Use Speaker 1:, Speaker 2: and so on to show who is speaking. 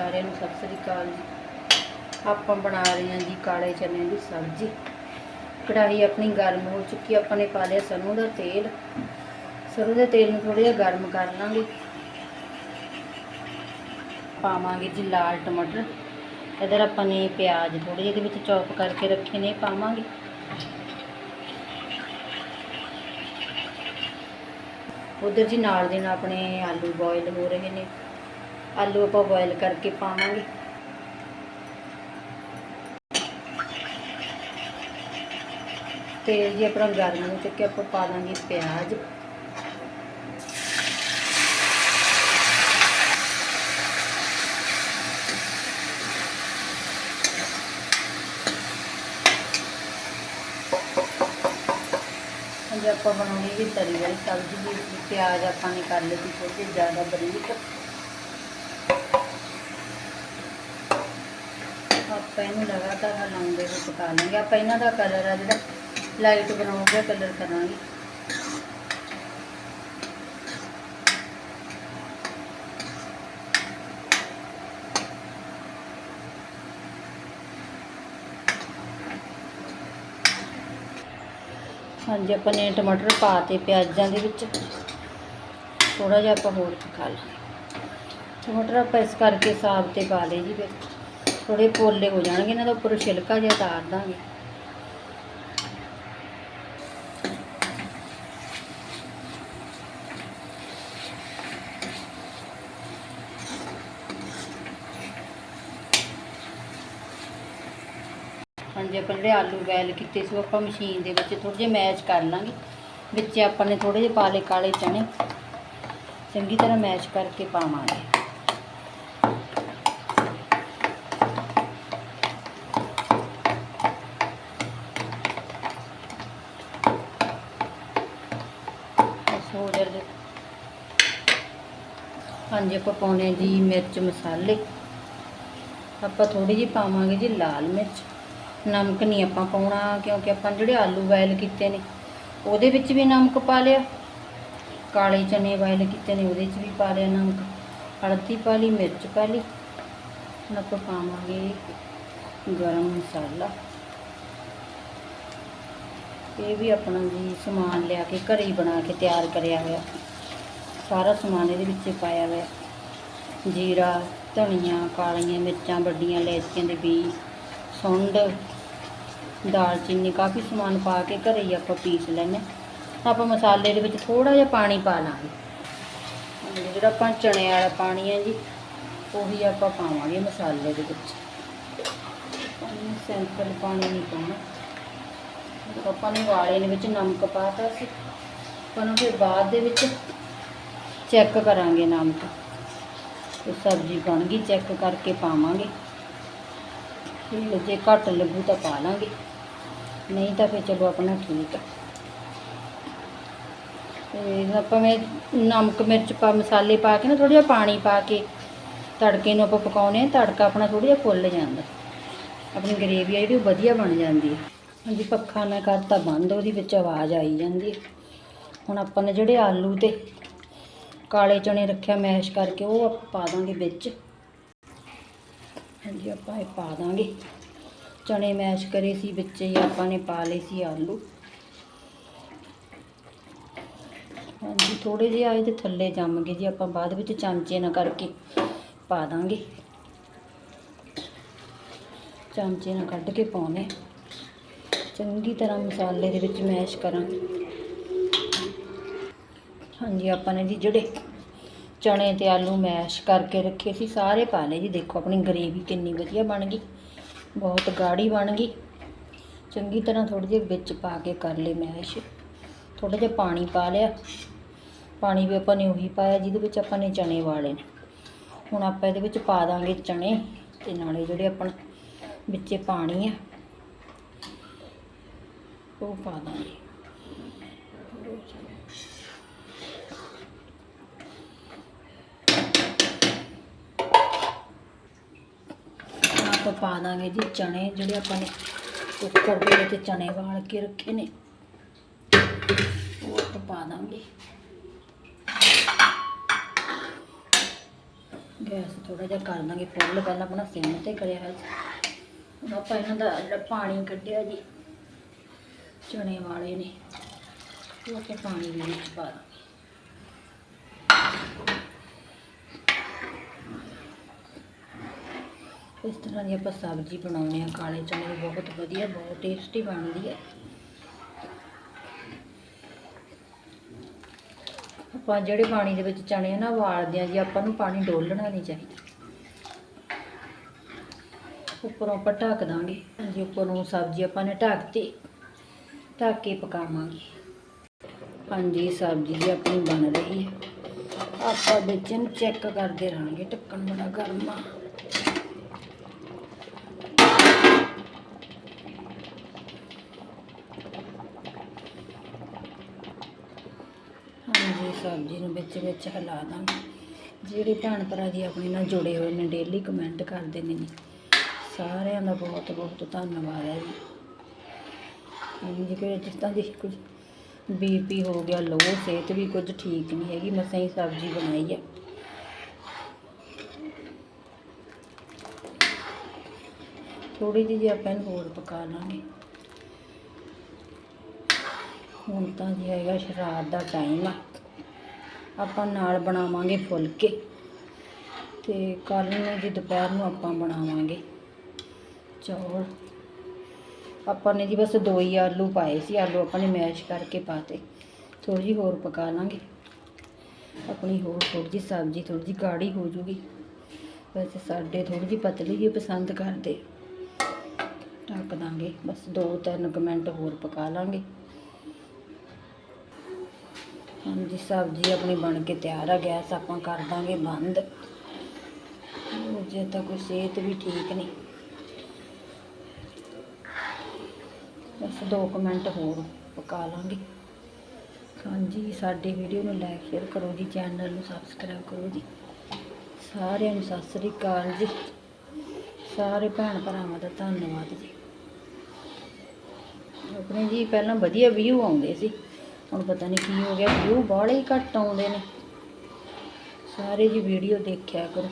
Speaker 1: ਸਾਰਿਆਂ ਨੂੰ ਸਤਿ ਸ੍ਰੀ ਅਕਾਲ ਜੀ। ਆਪਾਂ ਬਣਾ ਰਹੇ ਹਾਂ ਜੀ ਕਾਲੇ ਚਨੇ ਦੀ ਸਬਜ਼ੀ। ਕੜਾਹੀ ਆਪਣੀ ਗਰਮ ਹੋ ਚੁੱਕੀ ਆਪਾਂ ਨੇ ਪਾ ਲਿਆ ਸਰੋਂ ਦਾ ਤੇਲ। ਸਰੋਂ ਦੇ ਤੇਲ ਨੂੰ ਥੋੜਾ ਜਿਹਾ ਗਰਮ ਕਰ ਲਾਂਗੇ। ਪਾਵਾਂਗੇ ਜੀ ਲਾਲ ਟਮਾਟਰ। ਇਧਰ ਆਪਾਂ ਨੇ ਪਿਆਜ਼ ਥੋੜੇ ਜਿਹੇ ਦੇ ਵਿੱਚ ਚੌਪ ਕਰਕੇ ਰੱਖੇ ਨੇ, ਪਾਵਾਂਗੇ। ਉਧਰ ਜੀ ਨਾਲ ਦੇ ਨਾਲ ਆਪਣੇ ਆਲੂ ਬੋਇਲ ਹੋ ਰਹੇ ਨੇ। ਆਲੂ ਆਪਾਂ ਬੋਇਲ ਕਰਕੇ ਪਾਵਾਂਗੇ। ਤੇਲ ਜੀ ਆਪਣਾ ਗਰਮ ਹੋ ਚੁੱਕਿਆ ਆਪਾਂ ਪਾ ਦਾਂਗੇ ਪਿਆਜ਼। ਅੱਜ ਆਪਾਂ ਬਣਾਉਣੀ ਜੀ ਤਰੀ ਵਾਲੀ ਸਬਜ਼ੀ। ਦੀ ਪਿਆਜ਼ ਆਪਾਂ ਨੇ ਕਰ ਲਏ ਸੀ ਜ਼ਿਆਦਾ ਬਰੀਕ। ਆਪਾਂ ਇਹਨੂੰ ਲਗਾਤਾਰ ਹਲਾਉਂਦੇ ਵਿੱਚ ਪਾ ਲਾਂਗੇ। ਆਪਾਂ ਇਹਨਾਂ ਦਾ ਕਲਰ ਆ ਜਿਹੜਾ ਲਾਈਟ ਬਰਾਊਨ ਜਿਹਾ ਕਲਰ ਕਰਾਂਗੇ। ਹਾਂਜੀ, ਆਪਾਂ ਨੇ ਟਮਾਟਰ ਪਾਤੇ ਪਿਆਜ਼ਾਂ ਦੇ ਵਿੱਚ ਥੋੜਾ ਜਿਹਾ ਆਪਾਂ ਹੋਰ ਪਕਾ ਲਾਂ ਟਮਾਟਰ ਆਪਾਂ ਇਸ ਕਰਕੇ ਸਾਬ ਤੇ ਪਾ ਲਏ ਜੀ ਫਿਰ। ਥੋੜੇ ਪੋਲੇ ਹੋ ਜਾਣਗੇ, ਇਹਨਾਂ ਦਾ ਉੱਪਰ ਛਿਲਕਾ ਜਿਹਾ ਉਤਾਰ ਦਾਂਗੇ। ਹਾਂਜੀ ਆਪਾਂ ਜਿਹੜੇ ਆਲੂ ਬੈਲ ਕੀਤੇ ਸੀ, ਉਹ ਆਪਾਂ ਮਸ਼ੀਨ ਦੇ ਵਿੱਚ ਥੋੜੇ ਜਿਹੇ ਮੈਚ ਕਰ ਲਾਂਗੇ। ਵਿੱਚ ਆਪਾਂ ਨੇ ਥੋੜੇ ਜਿਹੇ ਪਾ ਲਏ ਕਾਲੇ ਚਣੇ ਚੰਗੀ ਤਰ੍ਹਾਂ ਮੈਚ ਕਰਕੇ ਪਾਵਾਂਗੇ। ਬਸ ਹੋ ਹਾਂਜੀ ਆਪਾਂ ਪਾਉਣੇ ਆ ਜੀ, ਮਿਰਚ, ਮਸਾਲੇ। ਆਪਾਂ ਥੋੜੀ ਜਿਹੀ ਪਾਵਾਂਗੇ ਜੀ ਲਾਲ ਮਿਰਚ। ਨਮਕ ਨਹੀਂ ਆਪਾਂ ਪਾਉਣਾ, ਕਿਉਂਕਿ ਆਪਾਂ ਜਿਹੜੇ ਆਲੂ ਬੋਇਲ ਕੀਤੇ ਨੇ, ਉਹਦੇ ਵਿੱਚ ਵੀ ਨਮਕ ਪਾ ਲਿਆ। ਕਾਲੇ ਚਨੇ ਬੋਇਲ ਕੀਤੇ ਨੇ, ਉਹਦੇ 'ਚ ਵੀ ਪਾ ਲਿਆ ਨਮਕ। ਹਲਦੀ ਪਾ ਲਈ, ਮਿਰਚ ਪਾ ਲਈ। ਹੁਣ ਆਪਾਂ ਪਾਵਾਂਗੇ ਗਰਮ ਮਸਾਲਾ। ਇਹ ਵੀ ਆਪਣਾ ਜੀ ਸਮਾਨ ਲਿਆ ਕੇ ਘਰੇ ਹੀ ਬਣਾ ਕੇ ਤਿਆਰ ਕਰਿਆ ਹੋਇਆ। ਸਾਰਾ ਸਮਾਨ ਇਹਦੇ ਵਿੱਚ ਪਾਇਆ ਹੋਇਆ। ਜੀਰਾ, ਧਨੀਆ, ਕਾਲੀਆਂ ਮਿਰਚਾਂ, ਵੱਡੀਆਂ ਇਲਾਇਚੀਆਂ ਦੇ ਬੀਜ, ਸੁੰਡ, ਦਾਲਚੀਨੀ, ਕਾਫੀ ਸਮਾਨ ਪਾ ਕੇ ਘਰੇ ਹੀ ਆਪਾਂ ਪੀਸ ਲੈਂਦੇ ਆਪਾਂ ਮਸਾਲੇ ਦੇ ਵਿੱਚ ਥੋੜਾ ਜਿਹਾ ਪਾਣੀ ਪਾ ਲਾਂਗੇ। ਜਿਹੜਾ ਆਪਾਂ ਚਣੇ ਵਾਲਾ ਪਾਣੀ ਹੈ ਜੀ, ਉਹੀ ਆਪਾਂ ਪਾਵਾਂਗੇ ਮਸਾਲੇ ਦੇ ਵਿੱਚ। ਪਾਣੀ ਸਿੰਪਲ ਪਾਣੀ ਨਹੀਂ ਪਾਉਣਾ। ਆਪਾਂ ਨੇ ਵਾਲੇ ਦੇ ਵਿੱਚ ਨਮਕ ਪਾਤਾ ਸੀ। ਆਪਾਂ ਨੂੰ ਫਿਰ ਬਾਅਦ ਦੇ ਵਿੱਚ ਚੈੱਕ ਕਰਾਂਗੇ ਨਮਕ। ਤੇ ਸਬਜ਼ੀ ਬਣ ਗਈ ਚੈੱਕ ਕਰਕੇ ਪਾਵਾਂਗੇ। ਜੇ ਘੱਟ ਲੱਗੂ ਤਾਂ ਪਾ ਲਾਂਗੇ। ਨਹੀਂ ਤਾਂ ਫਿਰ ਚਲੋ ਆਪਣਾ ਠੀਕ ਆ ਤੇ ਆਪਾਂ ਮੈਂ ਨਮਕ ਮਿਰਚ ਪਾ, ਮਸਾਲੇ ਪਾ ਕੇ ਨਾ ਥੋੜਾ ਜਿਹਾ ਪਾਣੀ ਪਾ ਕੇ ਤੜਕੇ ਨੂੰ ਆਪਾਂ ਪਕਾਉਨੇ ਆ, ਤੜਕਾ ਆਪਣਾ ਥੋੜਾ ਜਿਹਾ ਫੁੱਲ ਜਾਂਦਾ। ਆਪਣੀ ਗਰੇਵੀ ਆ ਜਿਹੜੀ ਉਹ ਵਧੀਆ ਬਣ ਜਾਂਦੀ ਹੈ। ਹਾਂਜੀ, ਪੱਖਾ ਮੈਂ ਕਰਤਾ ਬੰਦ, ਉਹਦੀ ਵਿੱਚ ਆਵਾਜ਼ ਆਈ ਜਾਂਦੀ ਹੁਣ ਆਪਾਂ ਨੇ ਜਿਹੜੇ ਆਲੂ ਤੇ ਕਾਲੇ ਚਣੇ ਰੱਖਿਆ ਮੈਸ਼ ਕਰਕੇ, ਉਹ ਆਪਾਂ ਪਾ ਦਾਂਗੇ ਵਿੱਚ। ਹਾਂਜੀ, ਆਪਾਂ ਇਹ ਪਾ ਦਾਂਗੇ। ਚਣੇ ਮੈਸ਼ ਕਰੇ ਸੀ ਵਿੱਚ ਹੀ, ਆਪਾਂ ਨੇ ਪਾ ਲਏ ਸੀ ਆਲੂ। ਹਾਂਜੀ ਥੋੜੇ ਜਿਹੇ ਆਏ ਤੇ ਥੱਲੇ ਜੰਮ ਗਏ ਜੀ, ਆਪਾਂ ਬਾਅਦ ਵਿੱਚ ਚਮਚੇ ਨਾਲ ਕਰਕੇ ਪਾ ਦਾਂਗੇ। ਚਮਚੇ ਨਾਲ ਕੱਢ ਕੇ ਪਾਉਣੇ। ਚੰਗੀ ਤਰ੍ਹਾਂ ਮਸਾਲੇ ਦੇ ਵਿੱਚ ਮੈਸ਼ ਕਰਾਂਗੇ ਹਾਂਜੀ, ਆਪਾਂ ਨੇ ਜੀ ਜਿਹੜੇ ਚਣੇ ਤੇ ਆਲੂ ਮੈਸ਼ ਕਰਕੇ ਰੱਖੇ ਸੀ, ਸਾਰੇ ਪਾ ਲਏ ਜੀ। ਦੇਖੋ, ਆਪਣੀ ਗਰੇਵੀ ਕਿੰਨੀ ਵਧੀਆ ਬਣ ਗਈ। ਬਹੁਤ ਗਾੜੀ ਬਣ ਗਈ। ਚੰਗੀ ਤਰ੍ਹਾਂ ਥੋੜੀ ਜਿਹੀ ਵਿੱਚ ਪਾ ਕੇ ਕਰ ਲਏ ਮੈਸ਼। ਥੋੜਾ ਜਿਹਾ ਪਾਣੀ ਪਾ ਲਿਆ। ਪਾਣੀ ਵੀ ਆਪਾਂ ਨੇ ਉਹੀ ਪਾਇਆ, ਜਿਹਦੇ ਵਿੱਚ ਆਪਾਂ ਨੇ ਚਣੇ ਵਾਲੇ ਨੇ। ਹੁਣ ਆਪਾਂ ਇਹਦੇ ਵਿੱਚ ਪਾ ਦਾਂਗੇ ਚਣੇ ਤੇ ਨਾਲੇ ਜਿਹੜੇ ਆਪਾਂ ਵਿੱਚੇ ਪਾਣੀ ਆ ਉਹ ਪਾ ਦਾਂਗੇ ਹੁਣ ਆਪਾਂ ਪਾ ਦਾਂਗੇ ਜੀ ਚਣੇ ਜਿਹੜੇ ਆਪਾਂ ਨੇ ਕੁੱਕਰ ਦੇ ਵਿੱਚ ਚਣੇ ਵਾਲ ਕੇ ਰੱਖੇ ਨੇ। ਉਹ ਆਪਾਂ ਪਾ ਦਾਂਗੇ। ਗੈਸ ਥੋੜਾ ਜਿਹਾ ਕਰ ਦਾਂਗੇ, ਫੁੱਲ ਪਹਿਲਾਂ ਆਪਣਾ ਸਿਮ ਤੇ ਕਰਿਆ ਹੋਇਆ ਸੀ। ਹੁਣ ਆਪਾਂ ਇਹਨਾਂ ਦਾ ਜਿਹੜਾ ਪਾਣੀ ਕੱਢਿਆ ਜੀ। ਚਣੇ ਵਾਲੇ ਨੇ। ਉਹ ਆਪਾਂ ਪਾਣੀ ਦੇ ਵਿੱਚ ਪਾ ਦਾਂਗੇ। ਇਸ ਤਰ੍ਹਾਂ ਦੀ ਆਪਾਂ ਸਬਜ਼ੀ ਬਣਾਉਂਦੇ ਆ ਕਾਲੇ ਚਨੇ ਦੀ ਬਹੁਤ ਵਧੀਆ, ਬਹੁਤ ਟੇਸਟੀ ਬਣਦੀ ਹੈ। ਆਪਾਂ ਜਿਹੜੇ ਪਾਣੀ ਦੇ ਵਿੱਚ ਚਣੇ ਨਾ, ਉਬਾਲਦੇ ਆ ਜੀ। ਆਪਾਂ ਨੂੰ ਪਾਣੀ ਡੋਲਣਾ ਨਹੀਂ ਚਾਹੀਦਾ। ਉੱਪਰੋਂ ਆਪਾਂ ਢੱਕ ਦਾਂਗੇ। ਜੀ ਉੱਪਰੋਂ ਸਬਜ਼ੀ ਆਪਾਂ ਨੇ ਢੱਕਤੀ। ਢੱਕ ਕੇ ਪਕਾਵਾਂਗੇ। ਹਾਂਜੀ, ਸਬਜ਼ੀ ਜੀ ਆਪਣੀ ਬਣ ਰਹੀ ਹੈ। ਆਪਾਂ ਵਿੱਚ ਨੂੰ ਚੈੱਕ ਕਰਦੇ ਰਹਾਂਗੇ, ਢੱਕਣ ਬੜਾ ਗਰਮ ਆ। ਹਾਂਜੀ, ਸਬਜ਼ੀ ਨੂੰ ਵਿੱਚ ਵਿੱਚ ਹਿਲਾ ਦਾਂਗੇ। ਜਿਹੜੇ ਭੈਣ ਭਰਾ ਜੀ ਆਪਣੇ ਨਾਲ ਜੁੜੇ ਹੋਏ ਨੇ ਡੇਲੀ ਕਮੈਂਟ ਕਰਦੇ ਨੇ। ਜੀ ਸਾਰਿਆਂ ਦਾ ਬਹੁਤ ਬਹੁਤ ਧੰਨਵਾਦ ਹੈ ਜੀ। ਹਾਂਜੀ ਕੋਈ ਜਿਸ ਤਰ੍ਹਾਂ ਜੀ ਕੁਝ ਬੀਪੀ ਹੋ ਗਿਆ ਲੋ ਸਿਹਤ ਵੀ ਕੁਝ ਠੀਕ ਨਹੀਂ ਹੈਗੀ ਮਸਾਂ ਹੀ ਸਬਜ਼ੀ ਬਣਾਈ ਹੈ ਥੋੜੀ ਜਿਹੀ ਆਪਾਂ ਇਹਨੂੰ ਹੋਰ ਪਕਾ ਲਾਂਗੇ। ਹੁਣ ਤਾਂ ਜੀ ਹੈਗਾ ਸ਼ਰਾਬ ਦਾ ਟਾਈਮ ਆ। ਆਪਾਂ ਨਾਲ ਬਣਾਵਾਂਗੇ ਫੁਲਕੇ ਤੇ ਕੱਲ ਨੂੰ ਜੀ ਦੁਪਹਿਰ ਨੂੰ ਆਪਾਂ ਬਣਾਵਾਂਗੇ ਚੌਲ। ਆਪਾਂ ਨੇ ਜੀ ਬਸ ਦੋ ਹੀ ਆਲੂ ਪਾਏ ਸੀ, ਆਲੂ ਆਪਾਂ ਨੇ ਮੈਸ਼ ਕਰਕੇ ਪਾਤੇ। ਥੋੜੀ ਜਿਹੀ ਹੋਰ ਪਕਾ ਲਾਂਗੇ। ਆਪਣੀ ਹੋਰ ਥੋੜੀ ਜਿਹੀ ਸਬਜ਼ੀ ਥੋੜੀ ਜਿਹੀ ਗਾੜੀ ਹੋ ਜੂਗੀ। ਵੈਸੇ ਸਾਡੇ ਥੋੜੀ ਜਿਹੀ ਪਤਲੀ ਜਿਹੀ ਪਸੰਦ ਕਰਦੇ। ਢੱਕ ਦਾਂਗੇ, ਬਸ 2-3 ਮਿੰਟ ਹੋਰ ਪਕਾ ਲਾਂਗੇ। ਹਾਂਜੀ, ਸਬਜ਼ੀ ਆਪਣੀ ਬਣ ਕੇ ਤਿਆਰ ਆ, ਗੈਸ ਆਪਾਂ ਕਰ ਦਾਂਗੇ ਬੰਦ। ਜੇ ਤਾਂ ਕੋਈ ਸਿਹਤ ਵੀ ਠੀਕ ਨਹੀਂ। ਬਸ 2 ਮਿੰਟ ਹੋਰ ਪਕਾ ਲਾਂਗੇ। ਹਾਂਜੀ, ਸਾਡੀ ਵੀਡੀਓ ਨੂੰ ਲਾਈਕ ਸ਼ੇਅਰ ਕਰੋ ਜੀ ਚੈਨਲ ਨੂੰ ਸਬਸਕ੍ਰਾਈਬ ਕਰੋ ਜੀ। ਸਾਰਿਆਂ ਨੂੰ ਸਤਿ ਸ੍ਰੀ ਅਕਾਲ ਜੀ। ਸਾਰੇ ਭੈਣ ਭਰਾਵਾਂ ਦਾ ਧੰਨਵਾਦ ਜੀ। ਆਪਣੇ ਜੀ ਪਹਿਲਾਂ ਵਧੀਆ ਵਿਊ ਆਉਂਦੇ ਸੀ। ਹੁਣ ਪਤਾ ਨਹੀਂ ਕੀ ਹੋ ਗਿਆ ਵਿਊ ਬਾਹਲੇ ਹੀ ਘੱਟ ਆਉਂਦੇ ਨੇ। ਸਾਰੇ ਜੀ ਵੀਡੀਓ ਦੇਖਿਆ ਕਰੋ।